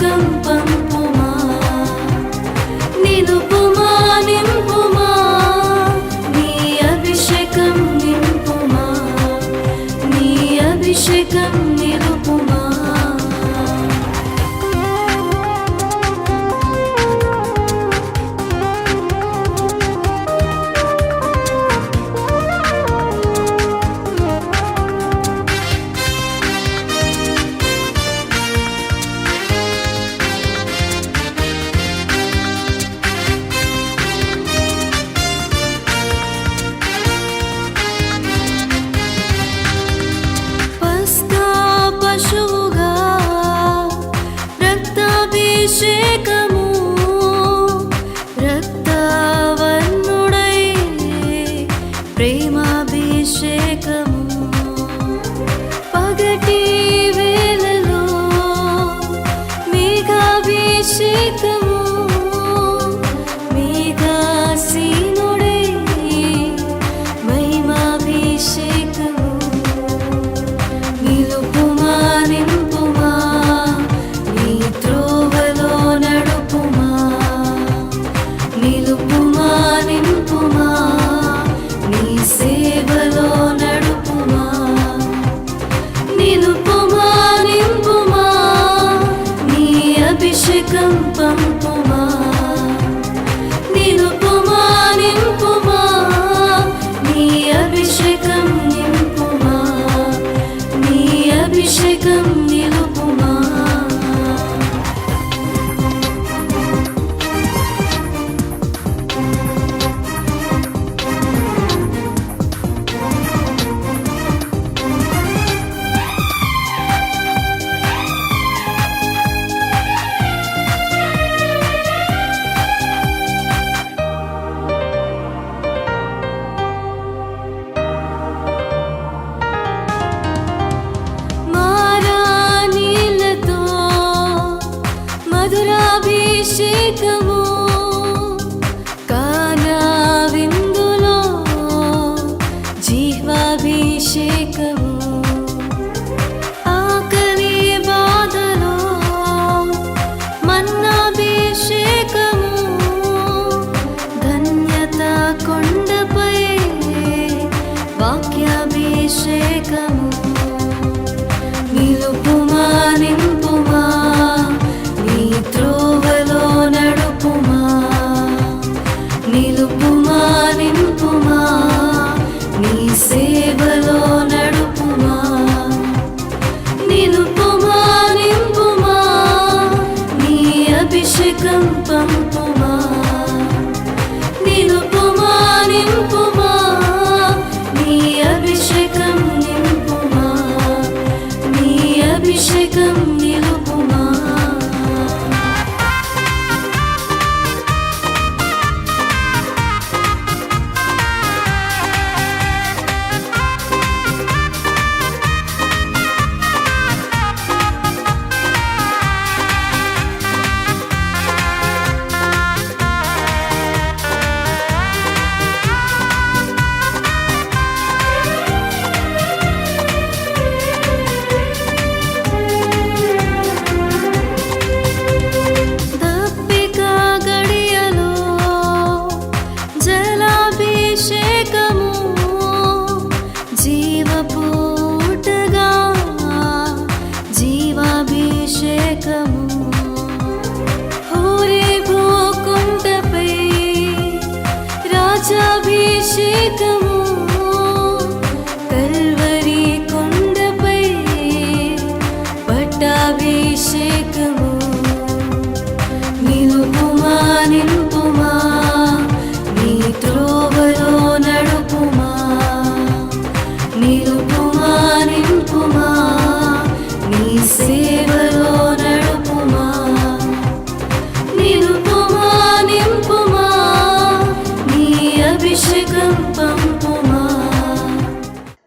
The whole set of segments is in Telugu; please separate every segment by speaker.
Speaker 1: కంపం ప్రేమాభిషేకము. పగటి వేళలో మేఘాభిషేకము.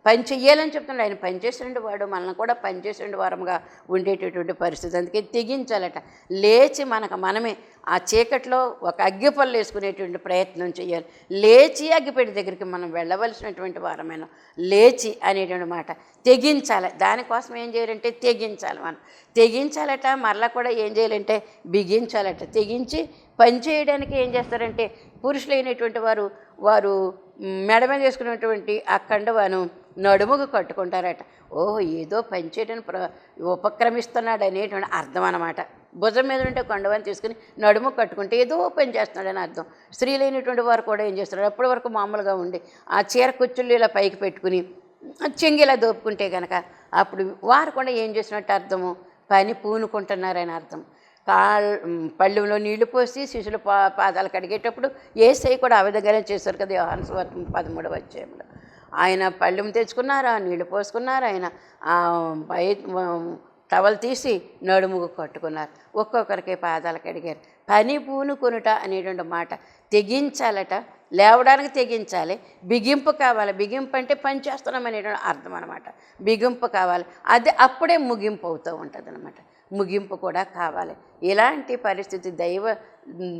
Speaker 2: పని చెయ్యాలని చెప్తున్నాడు. ఆయన పనిచేసేటువంటి వాడు మనల్ని కూడా పనిచేసేటువంటి వారముగా ఉండేటటువంటి పరిస్థితి. అందుకే తెగించాలట. లేచి మనకు మనమే ఆ చీకట్లో ఒక అగ్గిపళ్ళు వేసుకునేటువంటి ప్రయత్నం చేయాలి లేచి అగ్గిపెట్టి దగ్గరికి మనం వెళ్ళవలసినటువంటి వారమైన లేచి అనేటువంటి మాట తెగించాలి. దానికోసం ఏం చేయాలంటే తెగించాలి మనం. తెగించాలట మరలా కూడా ఏం చేయాలంటే బిగించాలట. తెగించి పని చేయడానికి ఏం చేస్తారంటే పురుషులైనటువంటి వారు వారు మెడ మీద వేసుకున్నటువంటి ఆ కండవాను నడుముకు కట్టుకుంటారట. ఓహో ఏదో పని చేయడానికి ప్ర ఉపక్రమిస్తున్నాడు అనేటువంటి అర్థం అనమాట భుజం మీద ఉంటే కొండవని తీసుకుని నడుము కట్టుకుంటే ఏదో పని చేస్తున్నాడని అర్థం. స్త్రీ లేనిటువంటి వారు కూడా ఏం చేస్తున్నారు? అప్పటి వరకు మామూలుగా ఉండి ఆ చీర కుచ్చుళ్ళు ఇలా పైకి పెట్టుకుని చెంగిలా దోపుకుంటే కనుక అప్పుడు వారు కూడా ఏం చేసినట్టు అర్థము? పని పూనుకుంటున్నారని అర్థం. కాళ్ళు పళ్ళెంలో నీళ్ళు పోసి శిశుల పా పాదాలు కడిగేటప్పుడు ఏసై కూడా ఆ విధంగానే చేశారు కదా యోహాను పదమూడవ అధ్యాయంలో. ఆయన పళ్ళెం తెచ్చుకున్నారు ఆ నీళ్ళు పోసుకున్నారు ఆయన పై బయ టవల్ తీసి నడుముకు కట్టుకున్నారు. ఒక్కొక్కరికి పాదాలకు అడిగారు. పని పూనుకొనుట అనేటువంటి మాట తెగించాలట. లేవడానికి తెగించాలి. బిగింపు కావాలి. బిగింపు అంటే పని చేస్తున్నాం అనేటువంటి అర్థం అనమాట బిగింపు కావాలి. అది అప్పుడే ముగింపు అవుతూ ఉంటుంది అనమాట ముగింపు కూడా కావాలి. ఇలాంటి పరిస్థితి దైవ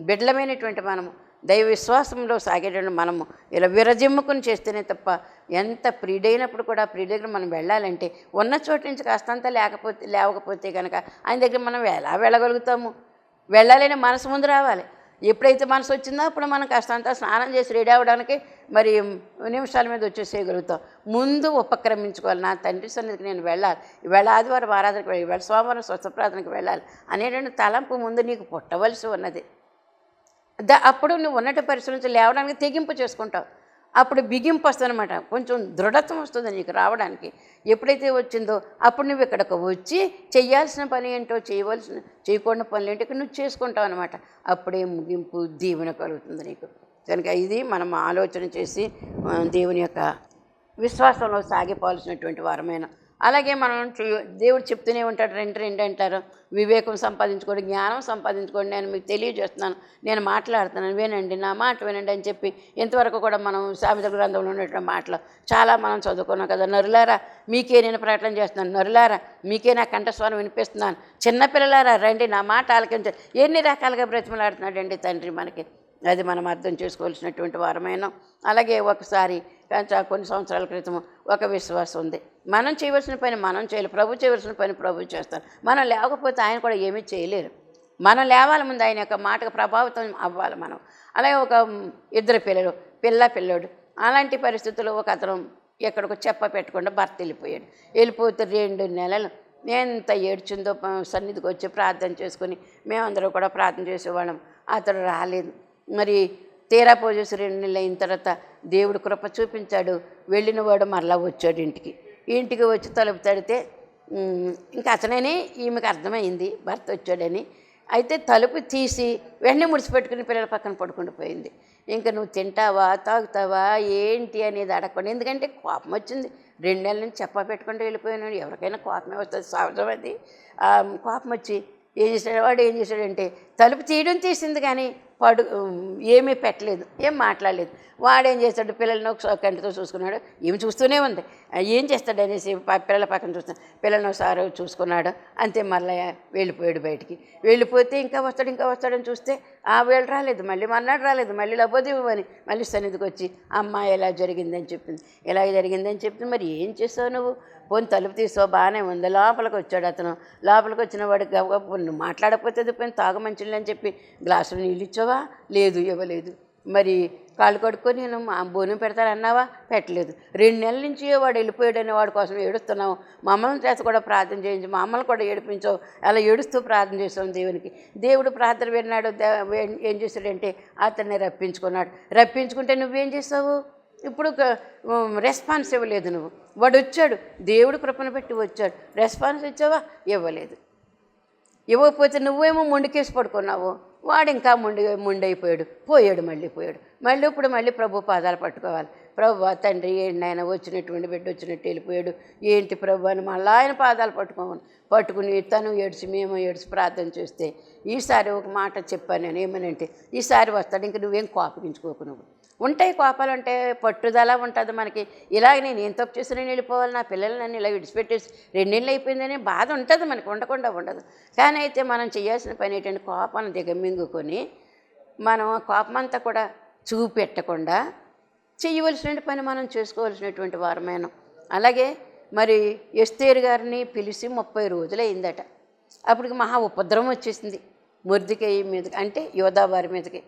Speaker 2: బిడ్డలమైనటువంటి మనము దైవ విశ్వాసంలో సాగేటప్పుడు మనము ఇలా విరజిమ్ముకుని చేస్తేనే తప్ప ఎంత ప్రియుడైనప్పుడు కూడా ప్రియ దగ్గర మనం వెళ్ళాలంటే ఉన్న చోటు నుంచి కాస్తంత లేకపోతే లేవకపోతే కనుక ఆయన దగ్గర మనం ఎలా వెళ్ళగలుగుతాము? వెళ్ళాలని మనసు ముందు రావాలి. ఎప్పుడైతే మనసు వచ్చిందో అప్పుడు మనం కాస్తంత స్నానం చేసి రెడీ అవ్వడానికి మరి నిమిషాల మీద వచ్చేసేయగలుగుతాం. ముందు ఉపక్రమించుకోవాలి. నా తండ్రి సన్నిధికి నేను వెళ్ళాలి. ఇవాళ ఆదివారం ఆరాధనకు వెళ్ళాలి. ఇవాళ సోమవారం స్వస్థ ప్రార్థనకు వెళ్ళాలి అనేటువంటి తలంపు ముందు నీకు పుట్టవలసి ఉన్నది. ద అప్పుడు నువ్వు ఉన్నట్టు పరిస్థితి నుంచి లేవడానికి తెగింపు చేసుకుంటావు. అప్పుడు బిగింపు వస్తుందన్నమాట. కొంచెం దృఢత్వం వస్తుంది నీకు రావడానికి. ఎప్పుడైతే వచ్చిందో అప్పుడు నువ్వు ఇక్కడికి వచ్చి చేయాల్సిన పని ఏంటో చేయవలసిన చేయకూడని పనులు ఏంటో ఇక్కడ నువ్వు చేసుకుంటావు అనమాట అప్పుడే ముగింపు దీవెన కలుగుతుంది నీకు. కనుక ఇది మనం ఆలోచన చేసి దేవుని యొక్క విశ్వాసంలో సాగిపోవాల్సినటువంటి వారమైన. అలాగే మనం దేవుడు చెప్తూనే ఉంటాడు రెండు రెండు అంటారు. వివేకం సంపాదించుకోండి జ్ఞానం సంపాదించుకోండి నేను మీకు తెలియజేస్తున్నాను నేను మాట్లాడుతున్నాను వినండి నా మాట వినండి అని చెప్పి ఇంతవరకు కూడా మనం సామెత గ్రంథంలో ఉన్నటువంటి మాటలు చాలా మనం చదువుకున్నాం కదా. నరులారా మీకే నేను ప్రకటన చేస్తున్నాను. నరులారా మీకే నా కంఠస్వరం వినిపిస్తున్నాను. చిన్నపిల్లలారా రండి నా మాట ఆలకించండి. ఎన్ని రకాలుగా బ్రతిమలాడుతున్నాడండి తండ్రి మనకి. అది మనం అర్థం చేసుకోవాల్సినటువంటి వారమైన. అలాగే ఒకసారి కొన్ని సంవత్సరాల క్రితం ఒక విశ్వాసం ఉంది. మనం చేయవలసిన పని మనం చేయాలి. ప్రభు చేయవలసిన పని ప్రభు చేస్తారు మనం లేకపోతే ఆయన కూడా ఏమీ చేయలేరు. మనం లేవాలి ముందు ఆయన యొక్క మాటకు ప్రభావితం అవ్వాలి మనం. అలాగే ఒక ఇద్దరు పిల్లలు పిల్ల పిల్లోడు. అలాంటి పరిస్థితుల్లో ఒక అతను ఎక్కడికి చెప్ప పెట్టకుండా భర్త వెళ్ళిపోయాడు. వెళ్ళిపోతే రెండు నెలలు ఎంత ఏడ్చిందో సన్నిధికి వచ్చి ప్రార్థన చేసుకుని మేమందరూ కూడా ప్రార్థన చేసేవాళ్ళం. అతడు రాలేదు. మరి తీరా పోజేసి రెండు నెలలు అయిన తర్వాత దేవుడు కృప చూపించాడు. వెళ్ళిన వాడు మరలా వచ్చాడు ఇంటికి. ఇంటికి వచ్చి తలుపు తడితే ఇంకా అతననే ఈమెకు అర్థమైంది భర్త వచ్చాడని. అయితే తలుపు తీసి వెంటనే ముడిచిపెట్టుకుని పిల్లల పక్కన పడుకుంటూ పోయింది. ఇంకా నువ్వు తింటావా తాగుతావా ఏంటి అనేది అడగకుండా ఎందుకంటే కోపం వచ్చింది. రెండు నెలల నుంచి చెప్ప పెట్టుకుంటూ వెళ్ళిపోయాను. ఎవరికైనా కోపమే వస్తుంది సహజం అది. కోపం వచ్చి ఏం చేశాడు? వాడు ఏం చేశాడంటే తలుపు తీయడం తీసింది కానీ పడు ఏమీ పెట్టలేదు ఏం మాట్లాడలేదు. వాడు ఏం చేస్తాడు పిల్లలను ఒక కంటితో చూసుకున్నాడు. ఏమి చూస్తూనే ఉంది. ఏం చేస్తాడు అనేసి పిల్లల పక్కన చూస్తాడు పిల్లలను ఒకసారి చూసుకున్నాడు. అంతే మళ్ళీ వెళ్ళిపోయాడు బయటికి. వెళ్ళిపోతే ఇంకా వస్తాడు ఇంకా వస్తాడని చూస్తే ఆ వేళ రాలేదు. మళ్ళీ మర్నాడు రాలేదు. మళ్ళీ లబ్బోదివ్వని మళ్ళీ సన్నిధికి వచ్చి అమ్మ ఇలా జరిగిందని చెప్పింది. ఇలా జరిగిందని చెప్పింది మరి ఏం చేసావు నువ్వు? పోని తలుపు తీసుకో బాగానే ఉంది. లోపలికి వచ్చాడు అతను లోపలికి వచ్చిన వాడు గబగబా మాట్లాడకపోతే పోయిన తాగమంచులు అని చెప్పి గ్లాసులో నీళ్ళు ఇచ్చావా? లేదు ఇవ్వలేదు. మరి కాళ్ళు కడుక్కొని నేను బోనం భోజనం పెడతానన్నావా? పెట్టలేదు. రెండు నెలల నుంచి వాడు వెళ్ళిపోయాడని వాడి కోసం ఏడుస్తున్నావు. మమ్మల్ని చేత కూడా ప్రార్థన చేయించు. మమ్మల్ని కూడా ఏడిపించావు అలా ఏడుస్తూ ప్రార్థన చేసాం దేవునికి. దేవుడు ప్రార్థన విన్నాడు. దే- ఏం- ఏం చేశాడంటే అతన్ని రప్పించుకున్నాడు. రప్పించుకుంటే నువ్వేం చేసావు ఇప్పుడు రెస్పాన్స్ ఇవ్వలేదు నువ్వు. వాడు వచ్చాడు. దేవుడు కృపను పెట్టి వచ్చాడు. రెస్పాన్స్ ఇచ్చావా? ఇవ్వలేదు. ఇవ్వకపోతే నువ్వేమో మొండికేసి పడుకున్నావు. వాడు ఇంకా మొండి మొండైపోయాడు. పోయాడు మళ్ళీ పోయాడు. మళ్ళీ ఇప్పుడు మళ్ళీ ప్రభు పాదాలు పట్టుకోవాలి. ప్రభు తండ్రి ఏంటి ఆయన వచ్చినటువంటి బిడ్డ వచ్చినట్టు వెళ్ళిపోయాడు. ఏంటి ప్రభు అని మళ్ళీ ఆయన పాదాలు పట్టుకోమని. పట్టుకుని తను ఏడ్చి మేము ఏడ్చి ప్రార్థన చేస్తే ఈసారి ఒక మాట చెప్పాను నేను ఏమనంటే ఈసారి వస్తాడు. ఇంక నువ్వేం కోపగించుకోకు నువ్వు. ఉంటాయి కోపాలు ఉంటాయి పట్టుదల ఉంటుంది మనకి. ఇలాగ నేను ఏం తప్పు చేసి వెళ్ళిపోవాలి నా పిల్లలు నన్ను ఇలా విడిచిపెట్టేసి రెండేళ్ళు అయిపోయిందని బాధ ఉంటుంది మనకి ఉండకుండా ఉండదు. కానీ అయితే మనం చేయాల్సిన పని ఏంటంటే కోపాన్ని దిగమింగుకొని మనం ఆ కోపం అంతా కూడా చూపెట్టకుండా చేయవలసిన పని మనం చేసుకోవాల్సినటువంటి వారమేనం. అలాగే మరి ఎస్తేరు గారిని పిలిచి ముప్పై రోజులు అయిందట. అప్పటికి మహా ఉపద్రవం వచ్చేసింది. మురిదికై మీదకి అంటే యోధావారి మీదకి.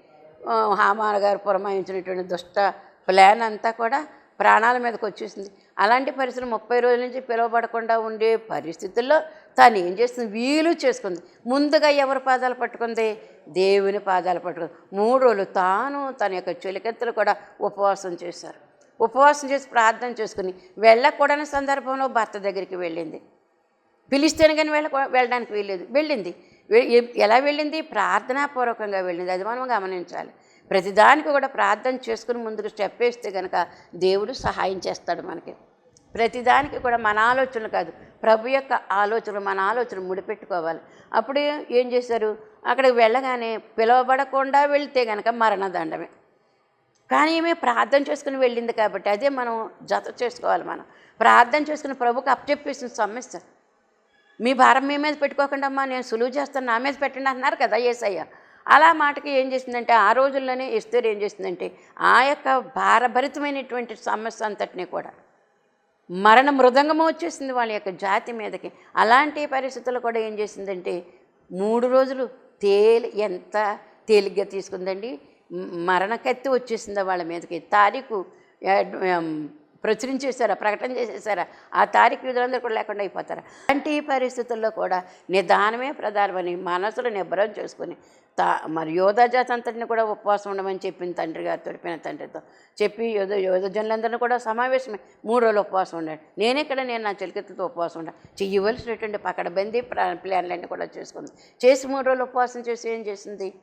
Speaker 2: హామాన గారు పురమాయించినటువంటి దుష్ట ప్లాన్ అంతా కూడా ప్రాణాల మీదకి వచ్చేసింది. అలాంటి పరిస్థితులు ముప్పై రోజుల నుంచి పిలువబడకుండా ఉండే పరిస్థితుల్లో తాను ఏం చేస్తుంది? వీలు చేసుకుంది. ముందుగా ఎవరి పాదాలు పట్టుకుంది? దేవుని పాదాలు పట్టుకుంది. మూడు రోజులు తాను తన యొక్క చెలికెత్తలు కూడా ఉపవాసం చేశారు. ఉపవాసం చేసి ప్రార్థన చేసుకుని వెళ్ళకూడని సందర్భంలో భర్త దగ్గరికి వెళ్ళింది. పిలిస్తేనే కానీ వెళ్ళ వెళ్ళడానికి వీల్లేదు. వెళ్ళింది. ఎలా వెళ్ళింది? ప్రార్థనాపూర్వకంగా వెళ్ళింది. అది మనం గమనించాలి. ప్రతిదానికి కూడా ప్రార్థన చేసుకుని ముందుకు స్టెప్ వేస్తే కనుక దేవుడు సహాయం చేస్తాడు మనకి. ప్రతిదానికి కూడా మన ఆలోచనలు కాదు. ప్రభు యొక్క ఆలోచనలు మన ఆలోచనలు ముడిపెట్టుకోవాలి. అప్పుడు ఏం చేశారు? అక్కడికి వెళ్ళగానే పిలువబడకుండా వెళ్తే కనుక మరణదండమే. కానీ ఈమె ప్రార్థన చేసుకుని వెళ్ళింది కాబట్టి అదే మనం జత చేసుకోవాలి మనం. ప్రార్థన చేసుకుని ప్రభుకి అప్పచెప్పేసిన సమస్య. మీ భారం మీ మీద పెట్టుకోకుండా అమ్మా నేను సులువు చేస్తాను నా మీద పెట్టండి అన్నారు కదా ఏసయ్య. అలా మాటకి ఏం చేసిందంటే ఆ రోజుల్లోనే ఇస్తారు ఏం చేసిందంటే ఆ యొక్క భారభరితమైనటువంటి సమస్య అంతటినీ కూడా మరణ మృదంగము వచ్చేసింది వాళ్ళ యొక్క జాతి మీదకి. అలాంటి పరిస్థితులు కూడా ఏం చేసిందంటే మూడు రోజులు తేలి ఎంత తేలిగ్గా తీసుకుందండి మరణ కత్తి వచ్చేసిందా వాళ్ళ మీదకి. తారీఖు ప్రచురించేశారా ప్రకటన చేసేసారా? ఆ తారీఖు విధులందరూ కూడా లేకుండా అయిపోతారా? అలాంటి పరిస్థితుల్లో కూడా నిదానమే ప్రధానమని మనసులు నిబ్బరం చేసుకుని తా మరి యోధాజాతంతటిని కూడా ఉపవాసం ఉండమని చెప్పింది తండ్రి గారు తొడిపిన తండ్రితో చెప్పి యోధ యోధజనులందరినీ కూడా సమావేశమే. మూడు రోజులు ఉపవాసం ఉండాడు. ఇక్కడ నేను నా చెలికత్తతో ఉపవాసం ఉండా. చెయ్యవలసినటువంటి పకడబందీ ప్లా- ప్లాన్లన్నీ కూడా చేసుకుంది. చేసి మూడు రోజులు ఉపవాసం చేసి ఏం చేసింది?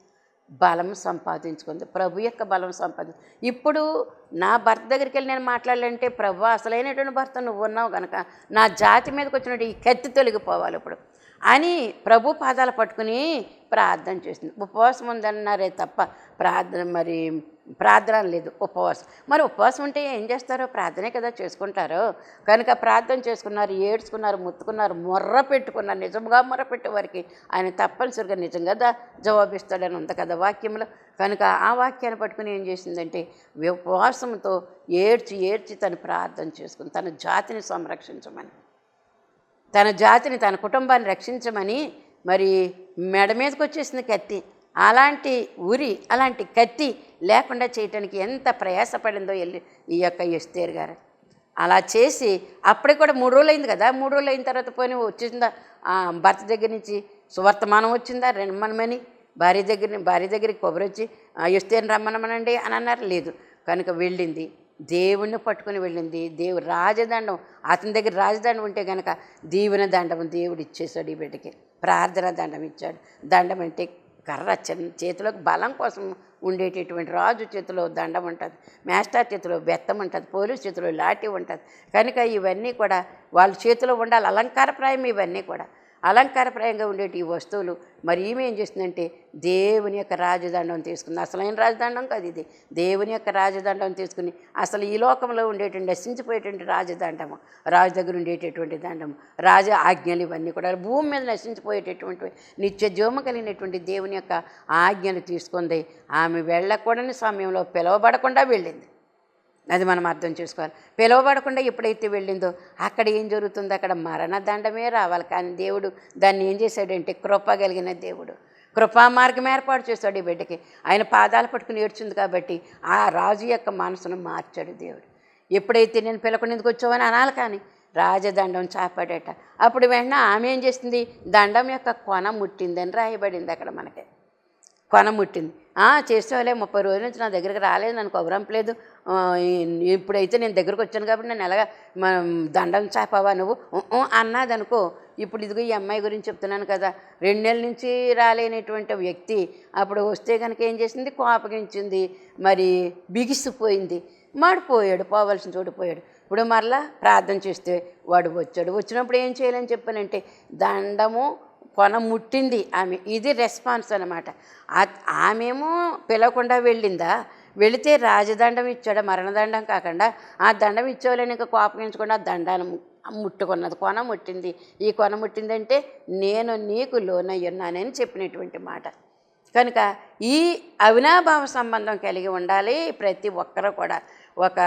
Speaker 2: బలం సంపాదించుకుంది. ప్రభు యొక్క బలం సంపాది ఇప్పుడు నా భర్త దగ్గరికి వెళ్ళి నేను మాట్లాడాలంటే ప్రభు అసలైనటువంటి భర్త నువ్వు ఉన్నావు కనుక నా జాతి మీదకి వచ్చినట్టు ఈ కత్తి తొలగిపోవాలి ఇప్పుడు. అని ప్రభు పాదాలు పట్టుకుని ప్రార్థన చేసింది. ఉపవాసం ఉందన్నారే తప్ప ప్రార్థన మరి ప్రార్థన లేదు ఉపవాసం. మరి ఉపవాసం ఉంటే ఏం చేస్తారో ప్రార్థనే కదా చేసుకుంటారు. కనుక ప్రార్థన చేసుకున్నారు ఏడ్చుకున్నారు ముత్తుకున్నారు మొర్ర పెట్టుకున్నారు నిజంగా మొర్ర పెట్టే వారికి ఆయన తప్పనిసరిగా నిజంగా జవాబిస్తాడని ఉంది కదా వాక్యంలో. కనుక ఆ వాక్యాన్ని పట్టుకుని ఏం చేసిందంటే ఉపవాసంతో ఏడ్చి ఏడ్చి తను ప్రార్థన చేసుకుని తన జాతిని సంరక్షించమని తన జాతిని తన కుటుంబాన్ని రక్షించమని మరి మెడ మీదకి వచ్చేసింది కత్తి. అలాంటి ఉరి అలాంటి కత్తి లేకుండా చేయటానికి ఎంత ప్రయాసపడిందో వెళ్ళి ఈ యొక్క ఎస్తేర్ గారు. అలా చేసి అప్పుడే కూడా మూడు రోజులు అయింది కదా మూడు రోజులు అయిన తర్వాత పోనీ వచ్చిందా? ఆ, భర్త దగ్గర నుంచి సువర్తమానం వచ్చిందా? రమ్మనమని భార్య దగ్గర భార్య దగ్గరికి కొబ్బరి వచ్చి ఎస్తేని రమ్మనమనండి అని అన్నారు. లేదు. కనుక వెళ్ళింది. దేవుణ్ణి పట్టుకుని వెళ్ళింది. దేవుడు రాజదండం అతని దగ్గర రాజదండం ఉంటే కనుక దీవెన దండం దేవుడు ఇచ్చేసాడు ఈ బిడ్డకి. ప్రార్థన దండం ఇచ్చాడు. దండం అంటే కర్ర చిన్న చేతిలోకి బలం కోసం ఉండేటటువంటి రాజు చేతిలో దండం ఉంటుంది. మేస్టార్ చేతిలో బెత్తం ఉంటుంది. పోలీస్ చేతిలో లాఠీ ఉంటుంది. కనుక ఇవన్నీ కూడా వాళ్ళ చేతిలో ఉండాలి. అలంకారప్రాయం ఇవన్నీ కూడా. అలంకారప్రాయంగా ఉండేటి ఈ వస్తువులు. మరి ఈమె ఏం చేస్తుందంటే దేవుని యొక్క రాజదండం తీసుకుంది. అసలైన రాజదండం కాదు ఇది. దేవుని యొక్క రాజదండం తీసుకుని అసలు ఈ లోకంలో ఉండేటువంటి నశించిపోయేటువంటి రాజదండము. రాజు దగ్గర ఉండేటటువంటి దండము. రాజ ఆజ్ఞలు ఇవన్నీ కూడా భూమి మీద నశించిపోయేటటువంటి నిత్య జీవము కలిగినటువంటి దేవుని యొక్క ఆజ్ఞలు తీసుకుంది. ఆమె వెళ్ళకూడని సమయంలో పిలవబడకుండా వెళ్ళింది. అది మనం అర్థం చేసుకోవాలి. పిలువబడకుండా ఎప్పుడైతే వెళ్ళిందో అక్కడ ఏం జరుగుతుందో? అక్కడ మరణదండమే రావాలి. కానీ దేవుడు దాన్ని ఏం చేశాడంటే కృప కలిగిన దేవుడు. కృపా మార్గం ఏర్పాటు చేశాడు ఈ బిడ్డకి. ఆయన పాదాలు పట్టుకుని ఏడ్చింది కాబట్టి ఆ రాజు యొక్క మనసును మార్చాడు దేవుడు. ఎప్పుడైతే నేను పిలకొనేందుకు వచ్చావని అనాలి కానీ రాజదండం చాపాడట. అప్పుడు వెంటనే ఆమె ఏం చేసింది? దండం యొక్క కొన ముట్టిందని రాయబడింది అక్కడ మనకి. కొనముట్టింది చేసేవాలే చేసేవాళ్ళే ముప్పై రోజుల నుంచి నా దగ్గరికి రాలేదు నన్ను కొబరంపలేదు ఇప్పుడైతే నేను దగ్గరకు వచ్చాను కాబట్టి నేను ఎలాగ మనం దండం చాపావా నువ్వు? అన్నది అనుకో ఇప్పుడు ఇదిగో ఈ అమ్మాయి గురించి చెప్తున్నాను కదా రెండు నెలల నుంచి రాలేనటువంటి వ్యక్తి అప్పుడు వస్తే కనుక ఏం చేసింది? కోపగించింది. మరి బిగిసిపోయింది. మాడిపోయాడు పోవాల్సిన చోటు పోయాడు. ఇప్పుడు మరలా ప్రార్థన చేస్తే వాడు వచ్చాడు. వచ్చినప్పుడు ఏం చేయాలని చెప్పానంటే దండము కొన ముట్టింది ఆమె. ఇది రెస్పాన్స్ అనమాట ఆమెమో పిలవకుండా వెళ్ళిందా? వెళితే రాజదండం ఇచ్చాడు? మరణదండం కాకుండా ఆ దండం ఇచ్చేవాళ్ళని ఇంకా కోపగించకుండా ఆ దండాన్ని ముట్టుకున్నది. కొన ముట్టింది. ఈ కొన ముట్టిందంటే నేను నీకు లోనయ్యున్నానని చెప్పినటువంటి మాట. కనుక ఈ అవినాభావ సంబంధం కలిగి ఉండాలి ప్రతి ఒక్కరూ కూడా. ఒక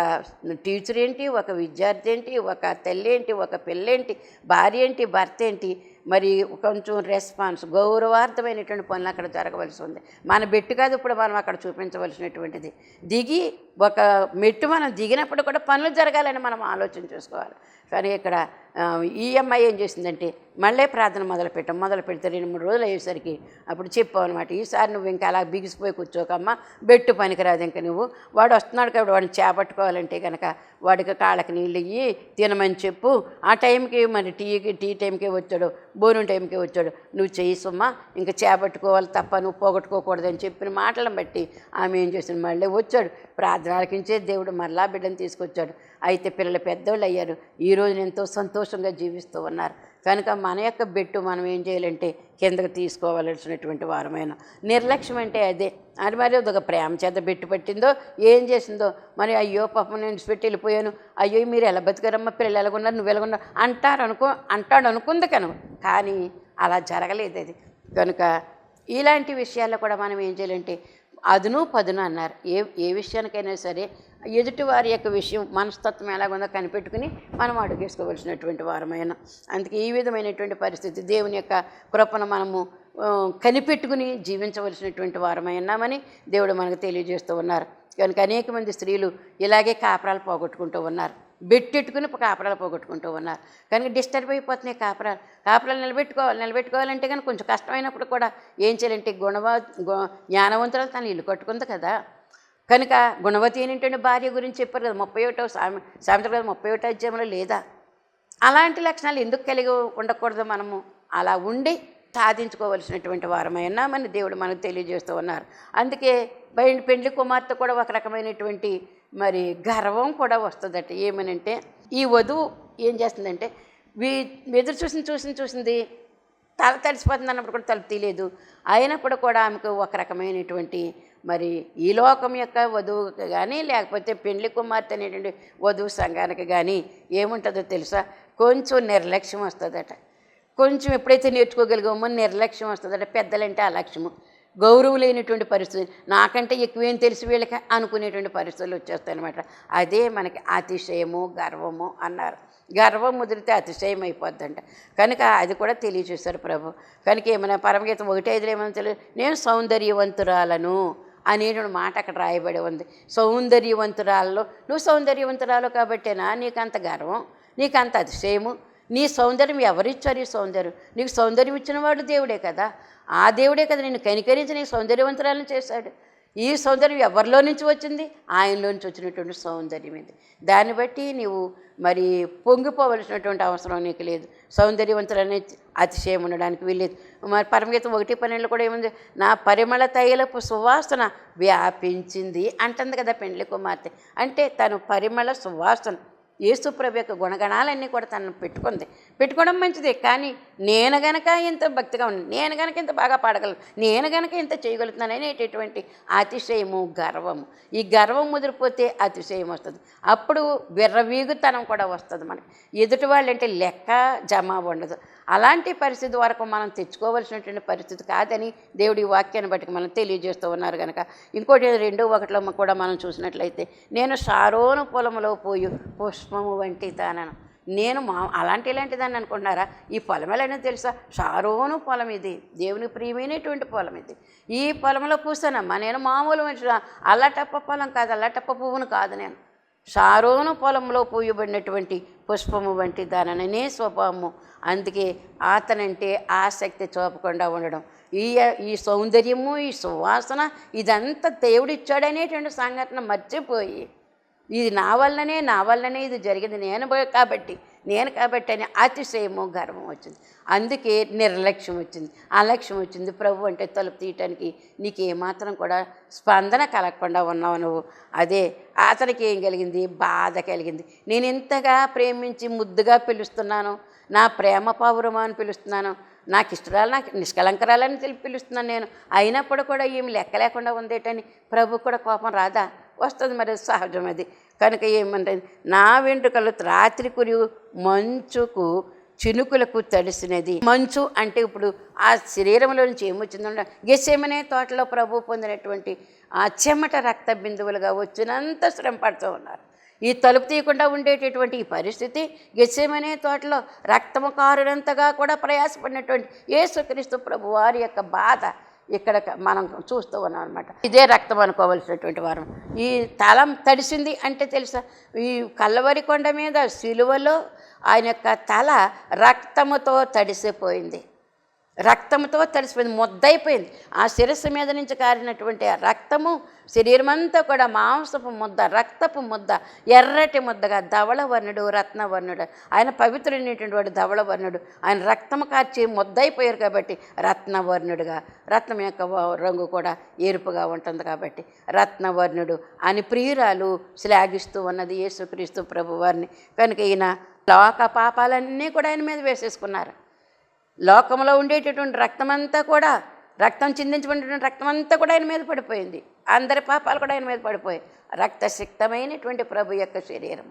Speaker 2: టీచర్ ఏంటి ఒక విద్యార్థి ఏంటి? ఒక తల్లి ఏంటి? ఒక పిల్లేంటి భార్య ఏంటి? భర్త ఏంటి? మరి కొంచెం రెస్పాన్స్ గౌరవార్థమైనటువంటి పనులు అక్కడ జరగవలసి ఉంది. మన బెట్టు కాదు ఇప్పుడు మనం అక్కడ చూపించవలసినటువంటిది. దిగి ఒక మెట్టు మనం దిగినప్పుడు కూడా పనులు జరగాలని మనం ఆలోచన చేసుకోవాలి. కానీ ఇక్కడ ఈఎంఐ ఈ అమ్మాయి ఏం చేసిందంటే మళ్ళీ ప్రార్థన మొదలు పెట్టాం మొదలు పెడితే రెండు మూడు రోజులు అయ్యేసరికి అప్పుడు చెప్పావు అనమాట ఈసారి నువ్వు ఇంకా అలా బిగిసిపోయి కూర్చోకమ్మా బెట్టు పనికిరాదు ఇంకా నువ్వు. వాడు వస్తున్నాడు కాబట్టి వాడిని చేపట్టుకోవాలంటే కనుక వాడికి కాళ్ళకి నీళ్ళు ఇయ్యి తినమని చెప్పు. ఆ టైంకి మరి టీకి టీ టైంకి వచ్చాడు భోజనం టైంకి వచ్చాడు. నువ్వు చేయి సుమ్మా ఇంకా చేపట్టుకోవాలి తప్ప నువ్వు పోగొట్టుకోకూడదని చెప్పిన మాటలను బట్టి ఆమె ఏం చేసింది? మళ్ళీ వచ్చాడు. ప్రార్థన ఆలకించే దేవుడు మరలా బిడ్డను తీసుకొచ్చాడు. అయితే పిల్లలు పెద్దోళ్ళు అయ్యారు. ఈ రోజు ఎంతో సంతోషంగా జీవిస్తూ ఉన్నారు. కనుక మన యొక్క బెట్టు మనం ఏం చేయాలంటే కిందకు తీసుకోవాల్సినటువంటి వారమైన నిర్లక్ష్యం అంటే అదే. అది మరి ఒక ప్రేమ చేత బెట్టు పట్టిందో ఏం చేసిందో. మరి అయ్యో పాపం నేను పెట్టి వెళ్ళిపోయాను. అయ్యో మీరు ఎలా బతికారమ్మా పిల్లలు ఎలాగున్నారు నువ్వు ఎలాగున్నారు అంటారు అనుకో అంటాడు అనుకుంది కను. కానీ అలా జరగలేదు అది. కనుక ఇలాంటి విషయాల్లో కూడా మనం ఏం చేయాలంటే అదును పదును అన్నారు. ఏ ఏ విషయానికైనా సరే ఎదుటి వారి యొక్క విషయం మనస్తత్వం ఎలాగుందో కనిపెట్టుకుని మనం అడుగేసుకోవలసినటువంటి వారమైన. అందుకే ఈ విధమైనటువంటి పరిస్థితి దేవుని యొక్క కృపను మనము కనిపెట్టుకుని జీవించవలసినటువంటి వారమైనామని దేవుడు మనకు తెలియజేస్తూ ఉన్నారు. కనుక అనేక మంది స్త్రీలు ఇలాగే కాపురాలు పోగొట్టుకుంటూ ఉన్నారు. బెట్టెట్టుకుని కాపురాలు పోగొట్టుకుంటూ ఉన్నారు. కనుక డిస్టర్బ్ అయిపోతున్నాయి కాపురాలు. కాపురాలు నిలబెట్టుకోవాలి నిలబెట్టుకోవాలంటే కానీ కొంచెం కష్టమైనప్పుడు కూడా ఏం చేయాలంటే గుణవ గు జ్ఞానవంతురాలు తను ఇల్లు కట్టుకుంది కదా. కనుక గుణవతి అయినటువంటి భార్య గురించి చెప్పారు కదా ముప్పై ఒకటో సామె సామెత కదా ముప్పై ఒకటో అధ్యాయంలో లేదా? అలాంటి లక్షణాలు ఎందుకు కలిగి ఉండకూడదు మనము? అలా ఉండి సాధించుకోవలసినటువంటి వారమైనా మన దేవుడు మనకు తెలియజేస్తూ ఉన్నారు. అందుకే బయట పెండ్లి కుమార్తె కూడా ఒక రకమైనటువంటి మరి గర్వం కూడా వస్తుందట. ఏమనంటే ఈ వధువు ఏం చేస్తుందంటే వీ ఎదురు చూసింది చూసింది చూసింది తల తడిసిపోతుంది అన్నప్పుడు కూడా తలుపు తీయలేదు. అయినప్పుడు కూడా ఆమెకు ఒక రకమైనటువంటి మరి ఈ లోకం యొక్క వధువుకి కానీ లేకపోతే పెండ్లి కుమార్తె అనేటువంటి వధువు సంఘానికి కానీ ఏముంటుందో తెలుసా? కొంచెం నిర్లక్ష్యం వస్తుందట. కొంచెం ఎప్పుడైతే నేర్చుకోగలిగామో నిర్లక్ష్యం వస్తుందట. పెద్దలంటే అలక్ష్యము. గౌరవం లేనటువంటి పరిస్థితి నాకంటే ఎక్కువేం తెలిసి వీళ్ళకి? అనుకునేటువంటి పరిస్థితులు వచ్చేస్తాయి అనమాట అదే మనకి అతిశయము గర్వము అన్నారు. గర్వం ముదిరితే అతిశయం అయిపోద్దంట. కనుక అది కూడా తెలియచేశారు ప్రభు. కనుక ఏమైనా పరమగీతం ఒకటే ఐదులో ఏమైనా తెలియదు నేను సౌందర్యవంతురాలను. అనేటువంటి మాట అక్కడ రాయబడి ఉంది. సౌందర్యవంతురాల్లో నువ్వు సౌందర్యవంతురాలు కాబట్టేనా? నీకు అంత గర్వం నీకు అంత అతిశయము. నీ సౌందర్యం ఎవరిచ్చారు ఈ సౌందర్యం? నీకు సౌందర్యం ఇచ్చిన వాడు దేవుడే కదా. ఆ దేవుడే కదా నిన్ను కనికరించి నీకు సౌందర్యవంతురాలను చేశాడు. ఈ సౌందర్యం ఎవరిలో నుంచి వచ్చింది? ఆయనలో నుంచి వచ్చినటువంటి సౌందర్యం ఇది. దాన్ని బట్టి నీవు మరి పొంగిపోవలసినటువంటి అవసరం నీకు లేదు. సౌందర్యవంతులనే అతిశయం ఉండడానికి వీల్లేదు మరి పరమగీతం ఒకటి పన్నెండులో కూడా ఏముంది? నా పరిమళ తైలపు సువాసన వ్యాపించింది అంటుంది కదా పెండ్లి కుమార్తె. అంటే తను పరిమళ సువాసన యేసుప్రభు యొక్క గుణగణాలన్నీ కూడా తను పెట్టుకుంది. పెట్టుకోవడం మంచిదే కానీ నేను గనక ఇంత భక్తిగా ఉంది నేను గనక ఇంత బాగా పాడగలను నేను గనక ఇంత చేయగలుగుతున్నాను అనేటటువంటి అతిశయము గర్వము. ఈ గర్వం ముదిరిపోతే అతిశయం వస్తుంది. అప్పుడు బిర్రవీగుతనం కూడా వస్తుంది మనకి. ఎదుటి వాళ్ళంటే లెక్క జమా ఉండదు. అలాంటి పరిస్థితి వరకు మనం తెచ్చుకోవలసినటువంటి పరిస్థితి కాదని దేవుడి వాక్యాన్ని బట్టి మనం తెలియజేస్తూ ఉన్నారు కనుక ఇంకోటి రెండో ఒకటిలో కూడా మనం చూసినట్లయితే నేను సారోను పొలంలో పోయి పుష్పము వంటి తానను నేను మా అలాంటి ఇలాంటిదని అనుకుంటున్నారా? ఈ పొలం ఎలా తెలుసా? సారోను పొలం ఇది దేవుని ప్రియమైనటువంటి పొలం ఇది. ఈ పొలంలో కూర్చోనమ్మా నేను మామూలు మనిషి అల్లటప్ప పొలం కాదు అల్లటప్ప పువ్వును కాదు నేను. షారోను పొలంలో పూయబడినటువంటి పుష్పము వంటి దాననే స్వభావము. అందుకే అతనంటే ఆసక్తి చూపకుండా ఉండడం. ఈ ఈ సౌందర్యము ఈ సువాసన ఇదంతా దేవుడిచ్చాడనేటువంటి సంఘటన మర్చిపోయి ఇది నా వల్లనే నా వల్లనే ఇది జరిగింది నేను కాబట్టి నేను కాబట్టి అని అతిశయము గర్వం వచ్చింది. అందుకే నిర్లక్ష్యం వచ్చింది. అలక్ష్యం వచ్చింది. ప్రభు అంటే తలుపు తీయటానికి నీకు ఏమాత్రం కూడా స్పందన కలగకుండా ఉన్నావు నువ్వు. అదే అతనికి ఏం కలిగింది? బాధ కలిగింది. నేను ఇంతగా ప్రేమించి ముద్దుగా పిలుస్తున్నాను నా ప్రేమ పావురమా అని పిలుస్తున్నాను నాకు ఇష్టరాలు నాకు నిష్కలంకరాలని తెలిపి పిలుస్తున్నాను నేను. అయినప్పుడు కూడా ఏమి లెక్క లేకుండా ఉందేటని ప్రభు కూడా కోపం రాదా? వస్తుంది మరి సహజం అది. కనుక ఏమంటే నా వెంట్రుకలు రాత్రి కురి మంచుకు చినుకులకు తడిసినది. మంచు అంటే ఇప్పుడు ఆ శరీరంలో నుంచి ఏమొచ్చిందంటే గెసేమనే తోటలో ప్రభు పొందినటువంటి ఆ చెమట రక్త బిందువులుగా వచ్చినంత శ్రమ పడుతూ ఉన్నారు. ఈ తలుపు తీయకుండా ఉండేటటువంటి ఈ పరిస్థితి గెసేమనే తోటలో రక్తము కారునంతగా కూడా ప్రయాసపడినటువంటి యేసుక్రీస్తు ప్రభు వారి యొక్క బాధ ఇక్కడ మనం చూస్తూ ఉన్నాం అనమాట ఇదే రక్తం అనుకోవలసినటువంటి వారం. ఈ తలం తడిసింది అంటే తెలుసా? ఈ కల్లవరి కొండ మీద సిలువలో ఆయన యొక్క తల రక్తముతో తడిసిపోయింది. రక్తంతో తడిసిపోయింది ముద్దయిపోయింది. ఆ శిరస్సు మీద నుంచి కారినటువంటి ఆ రక్తము శరీరం అంతా కూడా మాంసపు ముద్ద రక్తపు ముద్ద ఎర్రటి ముద్దగా ధవళవర్ణుడు రత్నవర్ణుడు. ఆయన పవిత్రుడైనటువంటి వాడు ధవళవర్ణుడు. ఆయన రక్తము కార్చి ముద్దయిపోయారు కాబట్టి రత్నవర్ణుడుగా. రత్నం యొక్క రంగు కూడా ఎరుపుగా ఉంటుంది కాబట్టి రత్నవర్ణుడు అని ప్రియురాలు శ్లాఘిస్తూ ఉన్నది యేసుక్రీస్తు ప్రభువారిని. కనుక ఈయన లోక పాపాలన్నీ కూడా ఆయన మీద వేసేసుకున్నారు. లోకంలో ఉండేటటువంటి రక్తమంతా కూడా రక్తం చిందించబడినటువంటి రక్తం అంతా కూడా ఆయన మీద పడిపోయింది. అందరి పాపాలు కూడా ఆయన మీద పడిపోయాయి. రక్తసిక్తమైనటువంటి ప్రభు యొక్క శరీరం.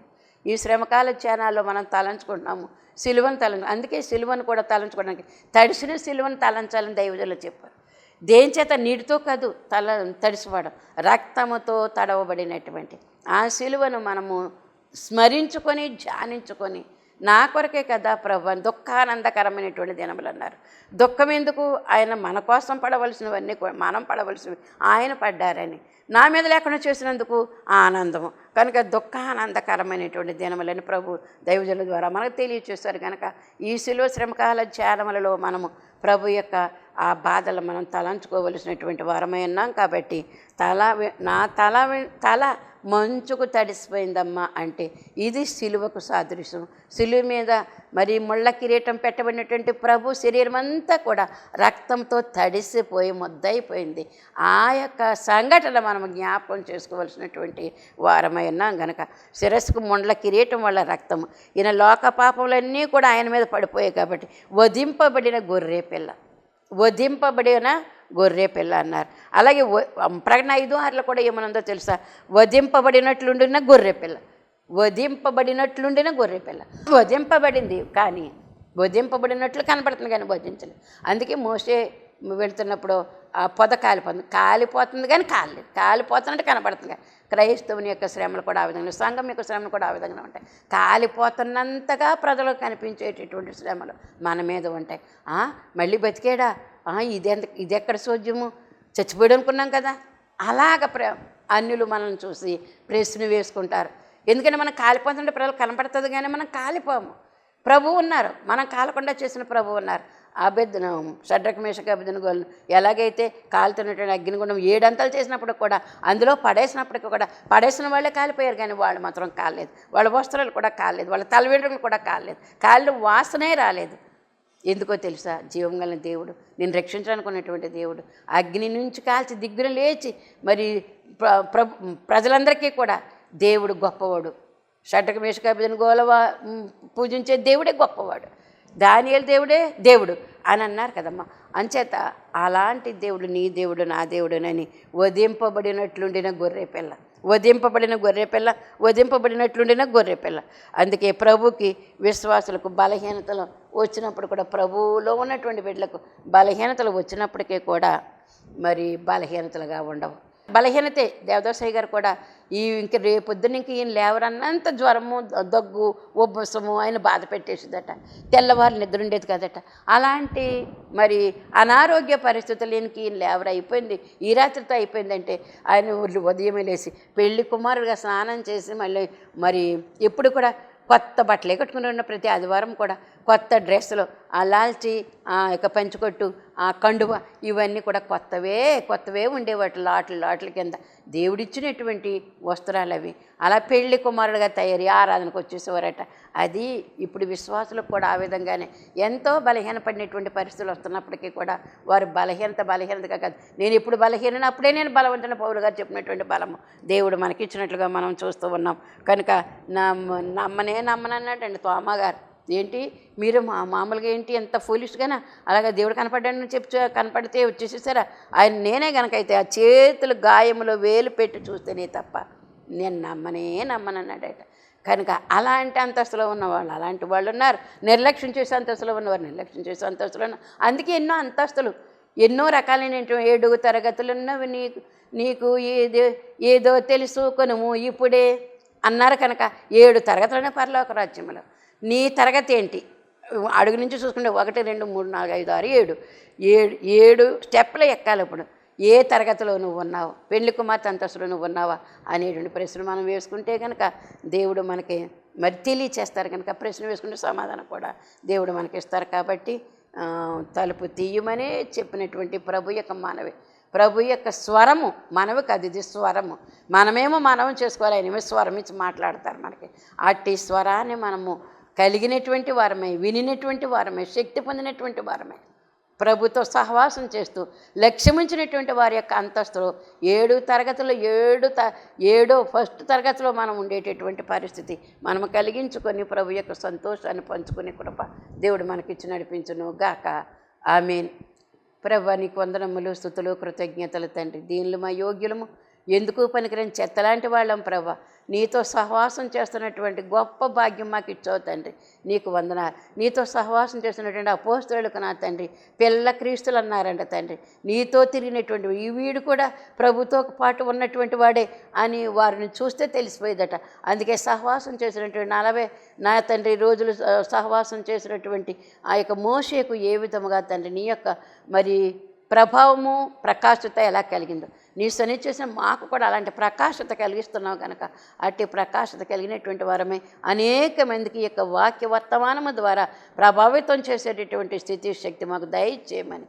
Speaker 2: ఈ శ్రమకాల ధ్యానాల్లో మనం తలంచుకుంటున్నాము. సిలువను తలంచు అందుకే సిలువను కూడా తలంచుకోవడానికి తడిసిన సిలువను తలంచాలని దైవజులు చెప్పారు. దేని చేత? నీటితో కాదు తల తడిసిపోవడం. రక్తముతో తడవబడినటువంటి ఆ సిలువను మనము స్మరించుకొని ధ్యానించుకొని నా కొరకే కదా ప్రభు దుఃఖానందకరమైనటువంటి దినములు అన్నారు. దుఃఖం ఎందుకు? ఆయన మన కోసం పడవలసినవన్నీ కూడా మనం పడవలసినవి ఆయన పడ్డారని. నా మీద లేకుండా చేసినందుకు ఆనందము. కనుక దుఃఖానందకరమైనటువంటి దినములని ప్రభు దైవజనుల ద్వారా మనకు తెలియచేస్తారు కనుక ఈ శిలువ శ్రమకాల ధ్యానములలో మనము ప్రభు యొక్క ఆ బాధలు మనం తలంచుకోవలసినటువంటి వారమై ఉన్నాం కాబట్టి తల నా తల తల మంచుకు తడిసిపోయిందమ్మా అంటే ఇది సిలువకు సాదృశ్యం. సిలువ మీద మరి ముళ్ళ కిరీటం పెట్టబడినటువంటి ప్రభు శరీరం అంతా కూడా రక్తంతో తడిసిపోయి ముద్దయిపోయింది. ఆ యొక్క సంఘటన మనం జ్ఞాపకం చేసుకోవలసినటువంటి వారమై ఉన్నాం గనక. శిరస్సుకు ముండ్ల కిరీటం వల్ల రక్తము. ఈయన లోక పాపములన్నీ కూడా ఆయన మీద పడిపోయాయి కాబట్టి వధింపబడిన గొర్రె పిల్ల వధింపబడిన గొర్రె పిల్ల అన్నారు. అలాగే ప్రకటన ఐదు ఆరులో కూడా ఏమనుందో తెలుసా? వధింపబడినట్లుండిన గొర్రె పిల్ల. వధింపబడినట్లుండిన గొర్రె పిల్ల. వధింపబడింది కానీ వధింపబడినట్లు కనపడుతుంది కానీ వధించలేదు. అందుకే మోసే వెళ్తున్నప్పుడు ఆ పొద కాలిపోతుంది. కాలిపోతుంది కానీ కాలేదు కాలిపోతున్నట్టు కనపడుతుంది కానీ క్రైస్తవుని యొక్క శ్రమలు కూడా ఆ విధంగా సంఘం యొక్క శ్రమలు కూడా ఆ విధంగా ఉంటాయి. కాలిపోతున్నంతగా ప్రజలకు కనిపించేటటువంటి శ్రమలు మన మీద ఉంటాయి. మళ్ళీ బతికేడా? ఇదెంత ఇది ఎక్కడ సోద్యము చచ్చిపోయాడు అనుకున్నాం కదా. అలాగ ప్ర అన్యులు మనల్ని చూసి ప్రశ్న వేసుకుంటారు. ఎందుకంటే మనం కాలిపోతుంటే ప్రజలు కనపడుతుంది కానీ మనం కాలిపోము. ప్రభు ఉన్నారు. మనం కాలకుండా చేసిన ప్రభు ఉన్నారు. అభ్యర్థన షడ్రక మేషక అభ్యర్థన గోళ్ళు ఎలాగైతే కాలుతున్నటువంటి అగ్నిగుండం ఏడంతలు చేసినప్పుడు కూడా అందులో పడేసినప్పటికీ కూడా పడేసిన వాళ్ళే కాలిపోయారు కానీ వాళ్ళు మాత్రం కాలేదు. వాళ్ళ వస్త్రాలు కూడా కాలేదు. వాళ్ళ తల వెంట్రుకలు కూడా కాలేదు. కాళ్ళు వాసనే రాలేదు. ఎందుకో తెలుసా? జీవం గల దేవుడు. నేను రక్షించాలనుకున్నటువంటి దేవుడు. అగ్ని నుంచి కాల్చి దిగ్గున లేచి మరి ప్ర ప్రభు ప్రజలందరికీ కూడా దేవుడు గొప్పవాడు. షటక మేషకాభిజన గోలవ పూజించే దేవుడే గొప్పవాడు. దానియలు దేవుడే దేవుడు అని అన్నారు కదమ్మా. అంచేత అలాంటి దేవుడు నీ దేవుడు నా దేవుడునని వధింపబడినట్లుండిన గొర్రె పిల్ల వధింపబడిన గొర్రె పిల్ల వధింపబడినట్లుండిన గొర్రె పిల్ల. అందుకే ప్రభుకి విశ్వాసులకు బలహీనతలు వచ్చినప్పుడు కూడా ప్రభువులో ఉన్నటువంటి బిడ్డలకు బలహీనతలు వచ్చినప్పటికీ కూడా మరి బలహీనతలుగా ఉండవు. బలహీనతే. దేవదాసయ్య గారు కూడా ఈ ఇంక రేపొద్దున ఇంక ఈయన లేవరన్నంత జ్వరము దగ్గు ఉబ్బసము ఆయన బాధ పెట్టేసిందట. తెల్లవారు నిద్ర ఉండేది కదట. అలాంటి మరి అనారోగ్య పరిస్థితులు ఈయనకి ఈయన లేవర అయిపోయింది. ఈ రాత్రితో అయిపోయిందంటే ఆయన ఉదయం- ఉదయమే లేచి పెళ్ళి కుమారుడిగా స్నానం చేసి మళ్ళీ మరి ఎప్పుడు కూడా కొత్త బట్టలే కట్టుకుని ఉన్న ప్రతి ఆదివారం కూడా కొత్త డ్రెస్సులు ఆ లాల్చి ఆ యొక్క పంచుకొట్టు ఆ కండువ ఇవన్నీ కూడా కొత్తవే కొత్తవే ఉండేవాటి లాట్లు లాట్ల కింద. దేవుడిచ్చినటువంటి వస్త్రాలు అవి. అలా పెళ్ళి కుమారుడుగా తయారీ ఆరాధనకు వచ్చేసేవారట. అది ఇప్పుడు విశ్వాసులకు కూడా ఆ విధంగానే. ఎంతో బలహీనపడినటువంటి పరిస్థితులు వస్తున్నప్పటికీ కూడా వారు బలహీనత బలహీనతగా కాదు. నేను ఇప్పుడు బలహీన అప్పుడే నేను బలవంతున పౌరులు గారు చెప్పినటువంటి బలము. దేవుడు మనకిచ్చినట్లుగా మనం చూస్తూ ఉన్నాం. కనుక నమ్మ నమ్మనే నమ్మనన్నాడండి తోమగారు. ఏంటి? మీరు మా మామూలుగా ఏంటి? ఎంత ఫూలిష్గానా? అలాగే దేవుడు కనపడ్డాడని చెప్పి కనపడితే వచ్చేసేసారా? ఆయన నేనే గనక అయితే ఆ చేతులు గాయములో వేలు పెట్టి చూస్తేనే తప్ప నేను నమ్మనే నమ్మనన్నాడట. కనుక అలాంటి అంతస్తులో ఉన్నవాళ్ళు అలాంటి వాళ్ళు ఉన్నారు నిర్లక్ష్యం చేసే అంతస్తులో ఉన్నవారు నిర్లక్ష్యం చేసే అంతస్తులో ఉన్నారు అందుకే ఎన్నో అంతస్తులు ఎన్నో రకాలైన ఏడు తరగతులు ఉన్నవి నీకు నీకు ఏదో ఏదో తెలుసు కొనుము ఇప్పుడే అన్నారు కనుక ఏడు తరగతులనే పర్లోక రాజ్యంలో నీ తరగతి ఏంటి? అడుగు నుంచి చూసుకుంటే ఒకటి రెండు మూడు నాలుగు ఐదు ఆరు ఏడు. ఏడు ఏడు స్టెప్లు ఎక్కాలి ఇప్పుడు. ఏ తరగతిలో నువ్వు ఉన్నావు? పెళ్ళి కుమార్తె అంతస్తులో నువ్వు ఉన్నావా? అనేటువంటి ప్రశ్న మనం వేసుకుంటే కనుక దేవుడు మనకి మరి తెలియచేస్తారు కనుక ప్రశ్న వేసుకుంటే సమాధానం కూడా దేవుడు మనకి ఇస్తారు కాబట్టి తలుపు తీయమనే చెప్పినటువంటి ప్రభు యొక్క మనవి. ప్రభు యొక్క స్వరము మనవి కాదు ఇది స్వరము. మనమేమో మనం చేసుకోవాలి ఆయన స్వరం ఇచ్చి మాట్లాడతారు మనకి. అట్టి స్వరాన్ని మనము కలిగినటువంటి వారమే వినినటువంటి వారమే శక్తి పొందినటువంటి వారమే. ప్రభుతో సహవాసం చేస్తూ లక్ష్యమించినటువంటి వారి యొక్క అంతస్తులు ఏడు తరగతిలో ఏడు త ఏడో ఫస్ట్ తరగతిలో మనం ఉండేటటువంటి పరిస్థితి. మనం కలిగించుకొని ప్రభు యొక్క సంతోషాన్ని పంచుకునే కృప దేవుడు మనకిచ్చి నడిపించును గాక. ఆమెన్. ప్రభు నీకు వందనములు స్థుతులు కృతజ్ఞతలు తండ్రి. దీనిలో మా యోగ్యులము ఎందుకు పనికిరని చెత్తలాంటి వాళ్ళం ప్రభా? నీతో సహవాసం చేస్తున్నటువంటి గొప్ప భాగ్యం మాకు ఇచ్చావు తండ్రి. నీకు వందనాలు. నీతో సహవాసం చేస్తున్నటువంటి అపోస్తులకు నా తండ్రి. పిల్ల క్రీస్తులు అన్నారంట తండ్రి. నీతో తిరిగినటువంటి ఈ వీడు కూడా ప్రభుతో పాటు ఉన్నటువంటి వాడే అని వారిని చూస్తే తెలిసిపోయేదట. అందుకే సహవాసం చేసినటువంటి నలభై నా తండ్రి రోజులు సహవాసం చేసినటువంటి ఆ యొక్క మోషకు ఏ విధముగా తండ్రి నీ యొక్క మరి ప్రభావము ప్రకాశత ఎలా కలిగిందో. నీ సన్ని చేసిన మాకు కూడా అలాంటి ప్రకాశత కలిగిస్తున్నావు కనుక అట్టి ప్రకాశత కలిగినటువంటి వారమే. అనేక మందికి ఈ యొక్క వాక్య వర్తమానము ద్వారా ప్రభావితం చేసేటటువంటి స్థితి శక్తి మాకు దయచేయమని.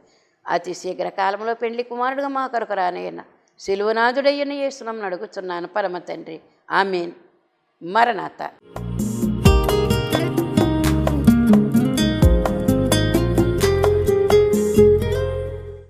Speaker 2: అతి శీఘ్ర కాలంలో పెండ్లి కుమారుడుగా మా కొరకు రానయ్యన్న. సిలువనాథుడయ్యన చేస్తున్నాం అడుగుతున్నాను పరమ తండ్రి. ఆమెన్. మరణాత.